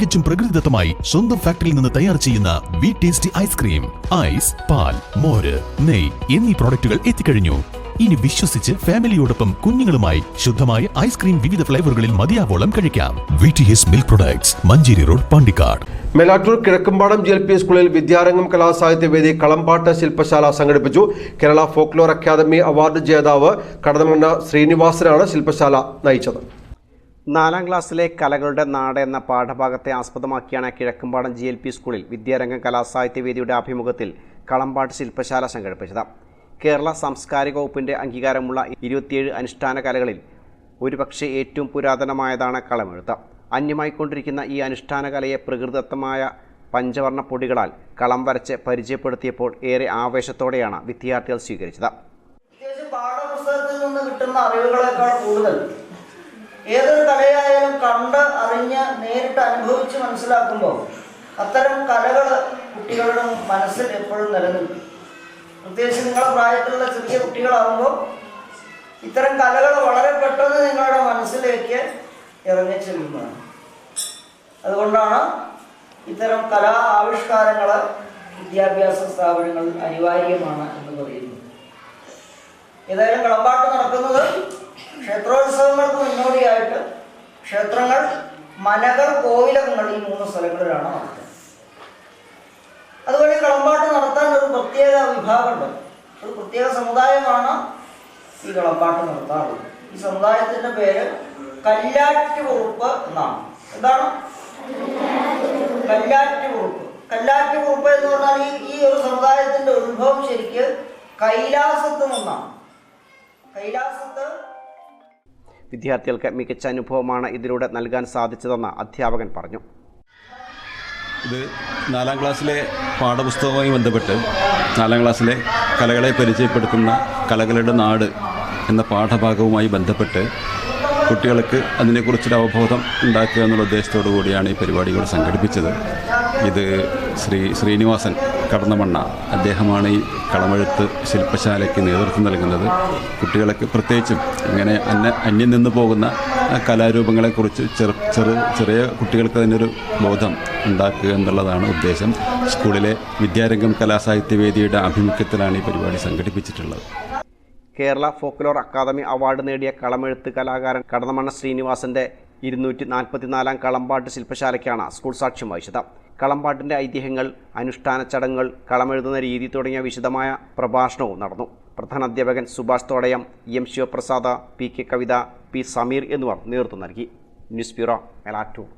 തികച്ചും പ്രകൃതിദത്തമായി സ്വന്തം ഫാക്ടറിയിൽ നിന്ന് തയ്യാർ ചെയ്യുന്ന വി ടേസ്റ്റി ഐസ്ക്രീം ഐസ് പാൽ മോര് നെയ് എന്നീ പ്രോഡക്റ്റുകൾ എത്തിക്കഴിഞ്ഞു. ഇനി വിശ്വസിച്ച് ഫാമിലിയോടൊപ്പം കുഞ്ഞുങ്ങളുമായി ശുദ്ധമായ ഐസ്ക്രീം വിവിധ ഫ്ലേവറുകളിൽ മതിയാവോളം കഴിക്കാം. V T S milk products Manjeri road Pandikkad. Melattur Kizhakkumpadam G L P സ്കൂളിൽ വിദ്യാരംഗം കലാസാഹിത്യവേദി കളമ്പാട്ട് ശില്പശാല സംഘടിപ്പിച്ചു. കേരള ഫോക്ലോർ അക്കാദമി അവാർഡ് ജേതാവ് കടന്നമണ്ണ ശ്രീനിവാസനാണ് ശില്പശാല നയിച്ചത്. നാലാം ക്ലാസ്സിലെ കലകളുടെ നാട് എന്ന പാഠഭാഗത്തെ ആസ്പദമാക്കിയാണ് കിഴക്കമ്പാടം ജി എൽ പി സ്കൂളിൽ വിദ്യാരംഗം കലാസാഹിത്യവേദിയുടെ ആഭിമുഖ്യത്തിൽ കളമ്പാട്ട് ശില്പശാല സംഘടിപ്പിച്ചത്. കേരള സാംസ്കാരിക വകുപ്പിന്റെ അംഗീകാരമുള്ള ഇരുപത്തിയേഴ് അനുഷ്ഠാന കലകളിൽ ഒരുപക്ഷെ ഏറ്റവും പുരാതനമായതാണ് കളമെഴുത്ത്. അന്യമായിക്കൊണ്ടിരിക്കുന്ന ഈ അനുഷ്ഠാന കലയെ പ്രകൃതിദത്തമായ പഞ്ചവർണ പൊടികളാൽ കളം വരച്ച് പരിചയപ്പെടുത്തിയപ്പോൾ ഏറെ ആവേശത്തോടെയാണ് വിദ്യാർത്ഥികൾ സ്വീകരിച്ചത്. പാഠപുസ്തകത്തിൽ നിന്ന് കിട്ടുന്ന അറിവുകളെക്കാൾ കൂടുതൽ ഏതൊരു കലയായാലും കണ്ട് അറിഞ്ഞ് നേരിട്ട് അനുഭവിച്ച് മനസ്സിലാക്കുമ്പോൾ അത്തരം കലകൾ കുട്ടികളുടെ മനസ്സിൽ എപ്പോഴും നിലനിൽക്കും. പ്രത്യേകിച്ച് നിങ്ങളുടെ പ്രായത്തിലുള്ള ചെറിയ കുട്ടികളാകുമ്പോൾ ഇത്തരം കലകൾ വളരെ പെട്ടെന്ന് നിങ്ങളുടെ മനസ്സിലേക്ക് ഇറങ്ങി ഇറങ്ങിച്ചെല്ലുന്നതാണ് അതുകൊണ്ടാണ് ഇത്തരം കലാ ആവിഷ്കാരങ്ങൾ വിദ്യാഭ്യാസ സ്ഥാപനങ്ങളിൽ അനിവാര്യമാണ് എന്ന് പറയുന്നത്. ഏതായാലും കളമ്പാട്ട് നടക്കുന്നത് മുന്നോടിയായിട്ട് ക്ഷേത്രങ്ങൾ മലകൾ കോവിലകങ്ങൾ ഈ മൂന്ന് സ്ഥലങ്ങളിലാണ് നടത്തുന്നത് അതുവഴി കളമ്പാട്ട് നടത്താൻ ഒരു പ്രത്യേക വിഭാഗമുണ്ട്. ഒരു പ്രത്യേക സമുദായമാണ് ഈ കളമ്പാട്ട് നടത്താറുള്ളത്. ഈ സമുദായത്തിന്റെ പേര് കല്ലാറ്റ് കുറുപ്പ് എന്നാണ്. എന്താണ്? കല്ലാറ്റ് കുറുപ്പ്. കല്ലാറ്റ് കുറുപ്പ് എന്ന് പറഞ്ഞാൽ ഈ ഈ ഒരു സമുദായത്തിന്റെ ഉത്ഭവം ശരിക്ക് കൈലാസത്ത് നിന്നാണ്. കൈലാസത്ത് വിദ്യാർത്ഥികൾക്ക് മികച്ച അനുഭവമാണ് ഇതിലൂടെ നൽകാൻ സാധിച്ചതെന്ന് അധ്യാപകൻ പറഞ്ഞു. ഇത് നാലാം ക്ലാസ്സിലെ പാഠപുസ്തകവുമായി ബന്ധപ്പെട്ട് നാലാം ക്ലാസ്സിലെ കലകളെ പരിചയപ്പെടുത്തുന്ന കലകളുടെ നാട് എന്ന പാഠഭാഗവുമായി ബന്ധപ്പെട്ട് കുട്ടികൾക്ക് അതിനെക്കുറിച്ചൊരു അവബോധം ഉണ്ടാക്കുക എന്നുള്ള ഉദ്ദേശത്തോടു കൂടിയാണ് ഈ പരിപാടികൾ സംഘടിപ്പിച്ചത്. ഇത് ശ്രീ ശ്രീനിവാസൻ കടന്നമണ്ണ. അദ്ദേഹമാണ് ഈ കളമെഴുത്ത് ശില്പശാലയ്ക്ക് നേതൃത്വം നൽകുന്നത്. കുട്ടികൾക്ക് പ്രത്യേകിച്ചും ഇങ്ങനെ അന്യ അന്യം നിന്ന് പോകുന്ന കലാരൂപങ്ങളെക്കുറിച്ച് ചെറു ചെറു ചെറിയ കുട്ടികൾക്ക് അതിനൊരു ബോധം ഉണ്ടാക്കുക എന്നുള്ളതാണ് ഉദ്ദേശം. സ്കൂളിലെ വിദ്യാരംഗം കലാസാഹിത്യവേദിയുടെ ആഭിമുഖ്യത്തിലാണ് ഈ പരിപാടി സംഘടിപ്പിച്ചിട്ടുള്ളത്. കേരള ഫോക്ലോർ അക്കാദമി അവാർഡ് നേടിയ കളമെഴുത്ത് കലാകാരൻ കടന്നമണ്ണ ശ്രീനിവാസന്റെ ഇരുന്നൂറ്റി നാൽപ്പത്തിനാലാം കളമ്പാട്ട് ശില്പശാലയ്ക്കാണ് സ്കൂൾ സാക്ഷ്യം വഹിച്ചത്. കളമ്പാട്ടിന്റെ ഐതിഹ്യങ്ങൾ അനുഷ്ഠാന ചടങ്ങുകൾ കളമെഴുതുന്ന രീതി തുടങ്ങിയ വിശദമായ പ്രഭാഷണവും നടന്നു. പ്രധാന അധ്യാപകൻ Subhash Thodayam M Sivaprasada P K Kavitha P Sameer എന്നിവർ നേതൃത്വം നൽകി. News bureau Melattur.